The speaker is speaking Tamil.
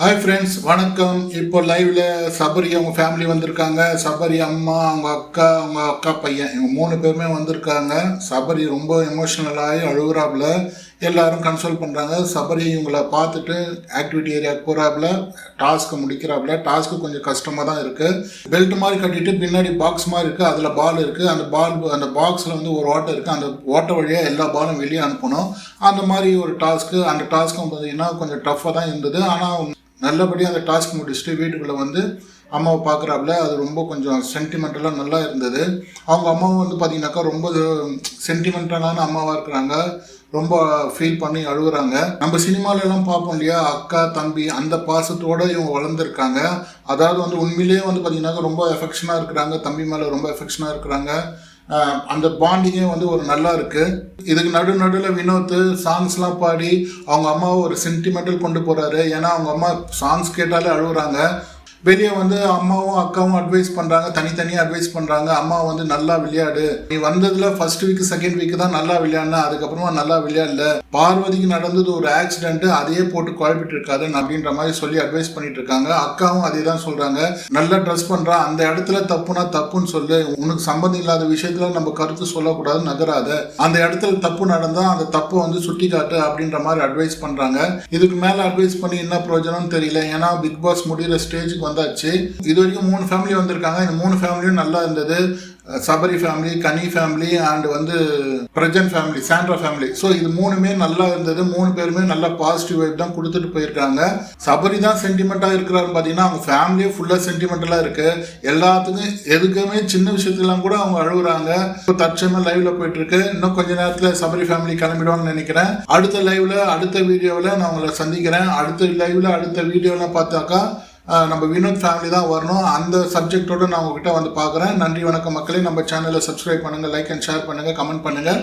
ஹாய் ஃப்ரெண்ட்ஸ் வணக்கம். இப்போ லைவ்ல சபரி அவங்க ஃபேமிலி வந்திருக்காங்க. சபரி அம்மா அவங்க அக்கா அவங்க அக்கா பையன் இவங்க மூணு பேருமே வந்திருக்காங்க. சபரி ரொம்ப எமோஷ்னலாகி அழுகுறாப்புல. எல்லாரும் கன்சோல் பண்ணுறாங்க சபரி இவங்கள பார்த்துட்டு ஆக்டிவிட்டி ஏரியாவுக்கு போகிறாப்புல டாஸ்க்கு முடிக்கிறாப்புல. டாஸ்க்கு கொஞ்சம் கஷ்டமாக தான் இருக்குது பெல்ட் மாதிரி கட்டிட்டு பின்னாடி பாக்ஸ் மாதிரி இருக்குது அதில் பால் இருக்குது அந்த பால் அந்த பாக்ஸில் வந்து ஒரு ஓட்டை இருக்குது அந்த ஓட்டை வழியாக எல்லா பாலும் வெளியே அனுப்பணும். அந்த மாதிரி ஒரு டாஸ்க்கு அந்த டாஸ்க்கும் பார்த்தீங்கன்னா கொஞ்சம் டஃப்பாக தான் இருந்தது. ஆனால் நல்லபடியாக அந்த டாஸ்க் முடிச்சுட்டு வீட்டுக்குள்ளே வந்து அம்மாவை பார்க்குறாப்புல அது ரொம்ப கொஞ்சம் சென்டிமெண்டலாக நல்லா இருந்தது. அவங்க அம்மாவும் வந்து பார்த்தீங்கன்னாக்கா ரொம்ப சென்டிமெண்டலான அம்மாவாக இருக்கிறாங்க. ரொம்ப ஃபீல் பண்ணி அழுகுறாங்க. நம்ம சினிமாலெல்லாம் பார்ப்போம் இல்லையா? அக்கா தம்பி அந்த பாசத்தோடு இவங்க வளர்ந்துருக்காங்க. அதாவது வந்து உண்மையிலேயே வந்து பார்த்தீங்கன்னாக்கா ரொம்ப எஃபெக்ஷனாக இருக்கிறாங்க. தம்பி மேலே ரொம்ப எஃபெக்ஷனாக இருக்கிறாங்க. அந்த பாண்டிங்கே வந்து ஒரு நல்லா இருக்குது இதுக்கு நடு நடுவில் வினோத் சாங்ஸ்லாம் பாடி அவங்க அம்மாவை ஒரு சென்டிமெண்டல் கொண்டு போகிறாரு ஏன்னா அவங்க அம்மா சாங்ஸ் கேட்டாலே அழுகுறாங்க வெளியே வந்து அம்மாவும் அக்காவும் அட்வைஸ் பண்ணுறாங்க தனித்தனியாக அட்வைஸ் பண்ணுறாங்க அம்மா வந்து நல்லா விளையாடு. நீ வந்ததில் ஃபர்ஸ்ட் வீக் செகண்ட் வீக் தான் நல்லா விளையாடின அதுக்கப்புறமா நல்லா விளையாடல. பார்வதிக்கு நடந்தது ஒரு ஆக்சிடென்ட்டு அதையே போட்டு குழப்பிட்டு இருக்காது அப்படின்ற மாதிரி சொல்லி அட்வைஸ் பண்ணிட்டு இருக்காங்க அக்காவும் அதே தான் சொல்கிறாங்க நல்லா ட்ரெஸ் பண்ணுறா அந்த இடத்துல தப்புனா தப்புன்னு சொல்லு. உனக்கு சம்பந்தம் இல்லாத விஷயத்தில் நம்ம கருத்து சொல்லக்கூடாது நகராத. அந்த இடத்துல தப்பு நடந்தால் அந்த தப்பை வந்து சுட்டி காட்டு அப்படின்ற மாதிரி அட்வைஸ் பண்ணுறாங்க இதுக்கு மேலே அட்வைஸ் பண்ணி என்ன பிரயோஜனம்னு தெரியல. ஏன்னா பிக் பாஸ் முடிகிற ஸ்டேஜுக்கு வந்தாச்சு. இது வரைக்கும் மூணு ஃபேமிலி வந்திருக்காங்க. இந்த மூணு ஃபேமிலியும் நல்லா இருந்தது. Sabari family Kani family and வந்து Prajan family Sandra family so இது மூணுமே நல்லா இருந்தது. மூணு பேருமே நல்லா பாசிட்டிவ் வைப் தான் கொடுத்துட்டு போயிருக்காங்க. சபரி தான் சென்டிமெண்ட்டாக இருக்கிறாருன்னு பார்த்தீங்கன்னா அவங்க ஃபேமிலியே ஃபுல்லாக சென்டிமெண்டலாக இருக்குது எல்லாத்துக்கும் எதுக்குமே சின்ன விஷயத்துலாம் கூட அவங்க அழுகுறாங்க. இப்போ தற்சயமாக லைவ்ல போயிட்டு இருக்கு இன்னும் கொஞ்ச நேரத்தில் சபரி ஃபேமிலி கிளம்பிடுவாங்கன்னு நினைக்கிறேன். அடுத்த லைவ்ல அடுத்த வீடியோவில் நான் உங்களை சந்திக்கிறேன். அடுத்த லைவ்ல அடுத்த வீடியோலாம் பார்த்தாக்கா நம்ம வினோத் ஃபேமிலி தான் வரணும். அந்த சப்ஜெக்டோடு நான் உங்ககிட்ட வந்து பார்க்குறேன். நன்றி வணக்கம் மக்களே. நம்ம சேனலை சப்ஸ்கிரைப் பண்ணுங்கள் லைக் அண்ட் ஷேர் பண்ணுங்கள் கமெண்ட் பண்ணுங்கள்